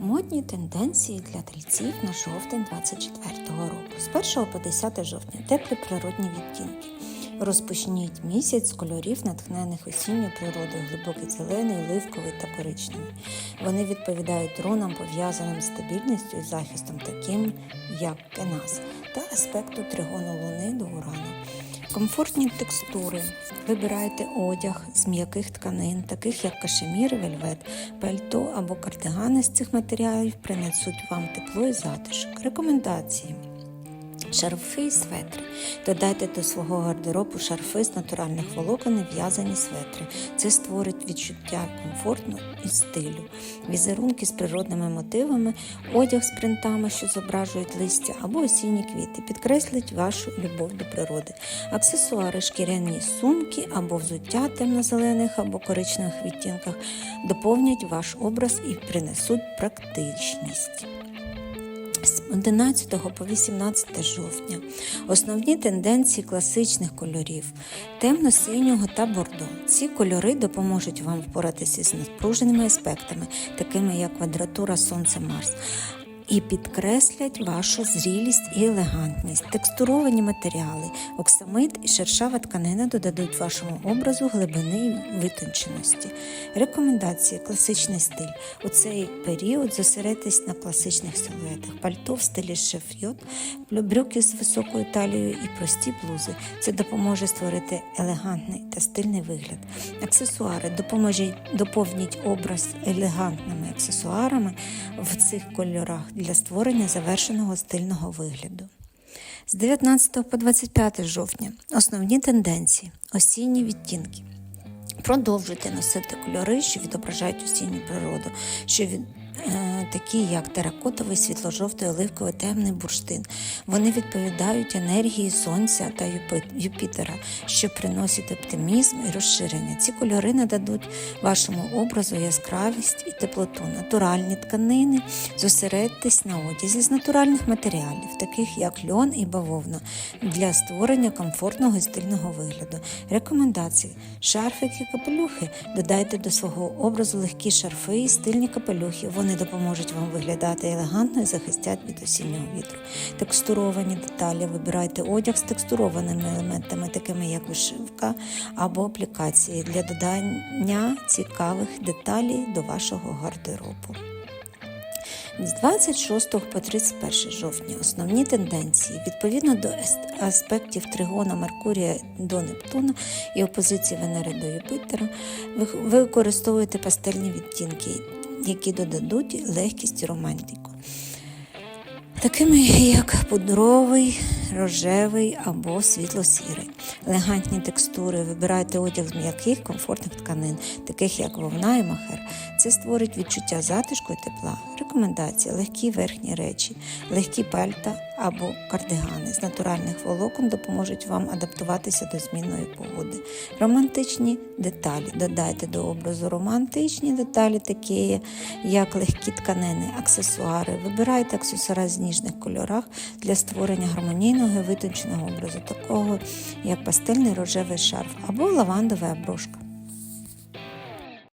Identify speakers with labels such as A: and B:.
A: Модні тенденції для тельців на жовтень 24-го року. З 1 по 10 жовтня теплі природні відтінки. Розпочніть місяць з кольорів, натхнених осінньою природою, глибокий зелений, оливковий та коричневий. Вони відповідають рунам, пов'язаним з стабільністю і захистом, таким як кенас, та аспекту тригону луни до урану. Комфортні текстури. Вибирайте одяг з м'яких тканин, таких як кашемір, вельвет, пальто або кардигани з цих матеріалів принесуть вам тепло і затишок. Рекомендації. Шарфи і светри. Додайте до свого гардеробу шарфи з натуральних волокон і в'язані светри. Це створить відчуття комфорту і стилю. Візерунки з природними мотивами, одяг з принтами, що зображують листя або осінні квіти, підкреслить вашу любов до природи. Аксесуари, шкіряні сумки або взуття темно-зелених або коричневих відтінках доповнять ваш образ і принесуть практичність. З 11 по 18 жовтня основні тенденції класичних кольорів темно-синього та бордо. Ці кольори допоможуть вам впоратися з напруженими аспектами, такими як квадратура Сонце Марс. І підкреслять вашу зрілість і елегантність. Текстуровані матеріали, оксамит і шершава тканина додадуть вашому образу глибини і витонченості. Рекомендації класичний стиль. У цей період зосередьтесь на класичних силуетах, пальто в стилі шефйот, брюки з високою талією і прості блузи. Це допоможе створити елегантний та стильний вигляд. Аксесуари допоможіть доповніть образ елегантними аксесуарами в цих кольорах для створення завершеного стильного вигляду. З 19 по 25 жовтня основні тенденції, осінні відтінки. Продовжуйте носити кольори, що відображають осінню природу, що від, е, такі як теракотовий, світло-жовтий, оливковий, темний бурштин. Вони відповідають енергії Сонця та Юпітера, що приносять оптимізм і розширення. Ці кольори нададуть вашому образу яскравість і теплоту. Натуральні тканини зосередьтесь на одязі з натуральних матеріалів, таких як льон і бавовна, для створення комфортного і стильного вигляду. Рекомендації: шарфики, капелюхи. Додайте до свого образу легкі шарфи і стильні капелюхи. Вони допоможуть вам виглядати елегантно і захистять від осіннього вітру. Текстуровані деталі. Вибирайте одяг з текстурованими елементами, такими як вишивка або аплікації, для додання цікавих деталей до вашого гардеробу. З 26 по 31 жовтня основні тенденції відповідно до аспектів тригона Меркурія до Нептуна і опозиції Венери до Юпітера, ви використовуєте пастельні відтінки, які додадуть легкість романтику. Такими як пудровий, рожевий або світло-сірий. Елегантні текстури. Вибирайте одяг з м'яких, комфортних тканин, таких як вовна і махер. Це створить відчуття затишку і тепла. Рекомендації: легкі верхні речі, легкі пальта або кардигани з натуральних волокон допоможуть вам адаптуватися до змінної погоди. Романтичні деталі. Додайте до образу романтичні деталі, такі як легкі тканини, аксесуари. Вибирайте аксесуари з ніжних кольорах для створення гармонійного і витонченого образу, такого як пастельний рожевий шарф або лавандова оброшка.